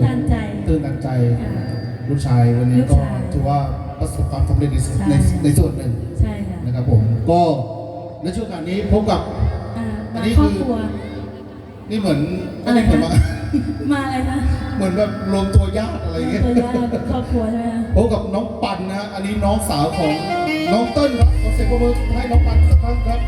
นตันใจ ลูกชายวันนี้ก็ถือว่าประสบความสำเร็จในในส่วนหนึ่งใช่ค่ะนะครับผมก็ในช่วงการนี้พบกับอันนี้คือนี่เหมือนอะไรเหมือนมามาอะไรคะเหมือนแบบรวมตัวญาติอะไรอย่างเงี้ยตัวญาติครอบครัวใช่ไหมพบกับน้องปันนะฮะอันนี้น้องสาวของน้องเต้นครับขอเสียงปรบมือให้น้องปันสักครั้งครับ